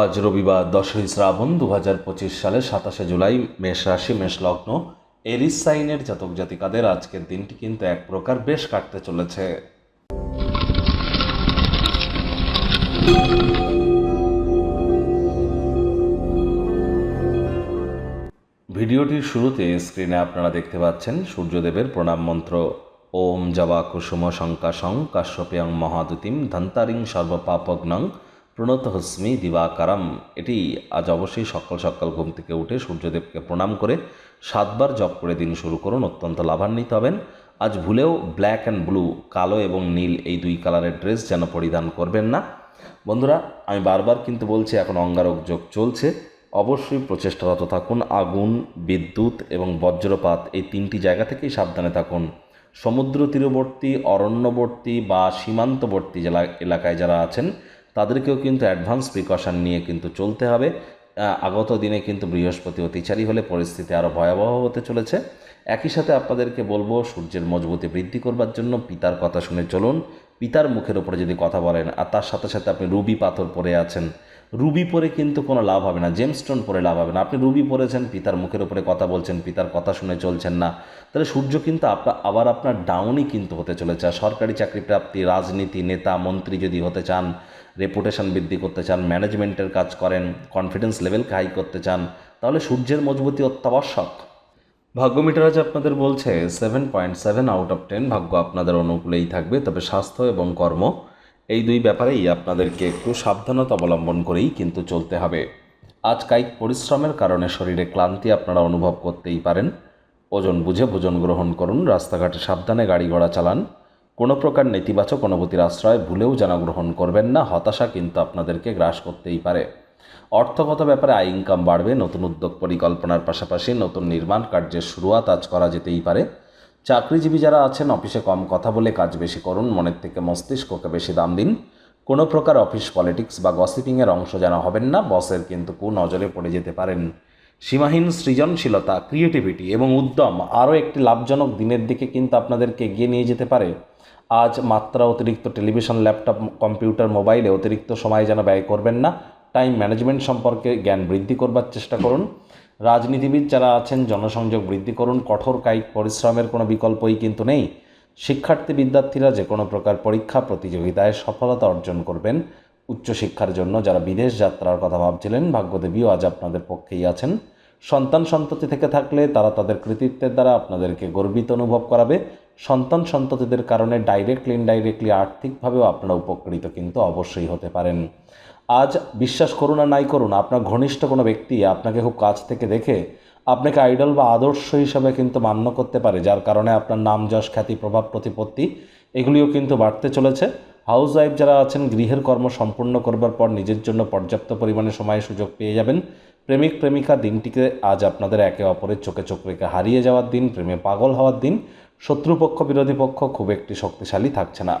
আজ রবিবার দশই শ্রাবণ দু হাজার পঁচিশ সালে সাতাশে জুলাই মেষ রাশি, মেষ লগ্ন। এরিস সাইনের জাতক জাতিকাদের আজকের দিনটি কিন্তু এক প্রকার বেশ কাটতে চলেছে। ভিডিওটির শুরুতে স্ক্রিনে আপনারা দেখতে পাচ্ছেন সূর্যদেবের প্রণাম মন্ত্র। ওম জবা কুসুম শঙ্কাশং কাশ্যপেয়ং মহাদুতিম ধন্তারিং সর্বপাপগ্নং প্রণত হস্মি দিবাকারম। এটি আজ অবশ্যই সকাল সকাল ঘুম থেকে উঠে সূর্যদেবকে প্রণাম করে সাতবার জপ করে দিন শুরু করুন, অত্যন্ত লাভান্বিত হবেন। আজ ভুলেও ব্ল্যাক অ্যান্ড ব্লু, কালো এবং নীল এই দুই কালারের ড্রেস যেন পরিধান করবেন না। বন্ধুরা, আমি বারবার কিন্তু বলছি, এখন অঙ্গারক যোগ চলছে। অবশ্যই প্রচেষ্টারত থাকুন। আগুন, বিদ্যুৎ এবং বজ্রপাত এই তিনটি জায়গা থেকেই সাবধানে থাকুন। সমুদ্র তীরবর্তী, অরণ্যবর্তী বা সীমান্তবর্তী জেলা এলাকায় যারা আছেন তাদেরকেও কিন্তু অ্যাডভান্স প্রিকশন নিয়ে কিন্তু চলতে হবে। আগত দিনে কিন্তু বৃহস্পতি অতিচারী হলে পরিস্থিতি আরও ভয়াবহ হতে চলেছে। একই সাথে আপনাদেরকে বলব, সূর্যের মজবুতি বৃদ্ধি করবার জন্য পিতার কথা শুনে চলুন। পিতার মুখের ওপরে যদি কথা বলেন, আর তার সাথে সাথে আপনি রুবি পাথর পরে আছেন রুবি পরে কিন্তু কোনো লাভ হবে না জেমস্টোন পরে লাভ হবে না। আপনি রুবি পরেছেন, পিতার মুখের উপরে কথা বলছেন, পিতার কথা শুনে চলছেন না। তাহলে সূর্য কিন্তু আপনার আবার আপনার ডাউনই কিন্তু হতে চলেছে। আর সরকারি চাকরি প্রাপ্তি রাজনীতি, নেতা, মন্ত্রী যদি হতে চান রেপুটেশন বৃদ্ধি করতে চান ম্যানেজমেন্টের কাজ করেন কনফিডেন্স লেভেলকে হাই করতে চান, তাহলে সূর্যের মজবুতি অত্যাবশ্যক। ভাগ্য মিটার আজ আপনাদের বলছে seven point seven out of ten ভাগ্য আপনাদের অনুকূলেই থাকবে। তবে স্বাস্থ্য এবং কর্ম এই দুই ব্যাপারেই আপনাদেরকে একটু সাবধানতা অবলম্বন করেই কিন্তু চলতে হবে। আজ কায়িক পরিশ্রমের কারণে শরীরে ক্লান্তি আপনারা অনুভব করতেই পারেন। ওজন বুঝে ভোজন গ্রহণ করুন, রাস্তাঘাটে সাবধানে গাড়ি ঘোড়া চালান। কোনো প্রকার নেতিবাচক অনুভূতির আশ্রয় ভুলেও যেন গ্রহণ করবেন না, হতাশা কিন্তু আপনাদেরকে গ্রাস করতেই পারে। অর্থগত ব্যাপারে আয় ইনকাম বাড়বে, নতুন উদ্যোগ পরিকল্পনার পাশাপাশি নতুন নির্মাণ কার্যের শুরুয়াত আজ করা যেতেই পারে। চাকরিজীবী যারা আছেন, অফিসে কম কথা বলে কাজ বেশি করুন, মনের থেকে মস্তিষ্ককে বেশি দাম দিন। কোনো প্রকার অফিস পলিটিক্স বা গসিপিংয়ের অংশ যেন হবেন না, বসের কিন্তু কু নজরে পড়ে যেতে পারেন। সীমাহীন সৃজনশীলতা, ক্রিয়েটিভিটি এবং উদ্যম আরও একটি লাভজনক দিনের দিকে কিন্তু আপনাদেরকে এগিয়ে নিয়ে যেতে পারে। আজ মাত্রা অতিরিক্ত টেলিভিশন, ল্যাপটপ, কম্পিউটার, মোবাইলে অতিরিক্ত সময় যেন ব্যয় করবেন না। টাইম ম্যানেজমেন্ট সম্পর্কে জ্ঞান বৃদ্ধি করবার চেষ্টা করুন। রাজনীতিবিদ যারা আছেন, জনসংযোগ বৃদ্ধি করুন, কঠোর কায়িক পরিশ্রমের কোনো বিকল্পই কিন্তু নেই। শিক্ষার্থী বিদ্যার্থীরা যে কোনো প্রকার পরীক্ষা, প্রতিযোগিতায় সফলতা অর্জন করবেন। উচ্চশিক্ষার জন্য যারা বিদেশ যাত্রার কথা ভাবছিলেন, ভাগ্যদেবীও আজ আপনাদের পক্ষেই আছেন। সন্তান সন্ততি থেকে থাকলে তারা তাদের কৃতিত্বের দ্বারা আপনাদেরকে গর্বিত অনুভব করাবে। সন্তান সন্ততিদের কারণে ডাইরেক্টলি ইনডাইরেক্টলি আর্থিকভাবেও আপনারা উপকৃত কিন্তু অবশ্যই হতে পারেন। আজ বিশ্বাস করুন আর নাই করুন, আপনার ঘনিষ্ঠ কোনো ব্যক্তি আপনাকে খুব কাছ থেকে দেখে আপনাকে আইডল বা আদর্শ হিসাবে কিন্তু মান্য করতে পারে, যার কারণে আপনার নাম, যশ, খ্যাতি, প্রভাব, প্রতিপত্তি এগুলিও কিন্তু বাড়তে চলেছে। হাউস ওয়াইফ যারা আছেন, গৃহের কর্ম সম্পূর্ণ করবার পর নিজের জন্য পর্যাপ্ত পরিমাণে সময় সুযোগ পেয়ে যাবেন। প্রেমিক, প্রেমিকা দিনটিকে আজ আপনাদের একে অপরের চোখে চোখ রেখে হারিয়ে যাওয়ার দিন, প্রেমে পাগল হওয়ার দিন, শত্রুপক্ষ, বিরোধী পক্ষ খুব একটি শক্তিশালী থাকছে না।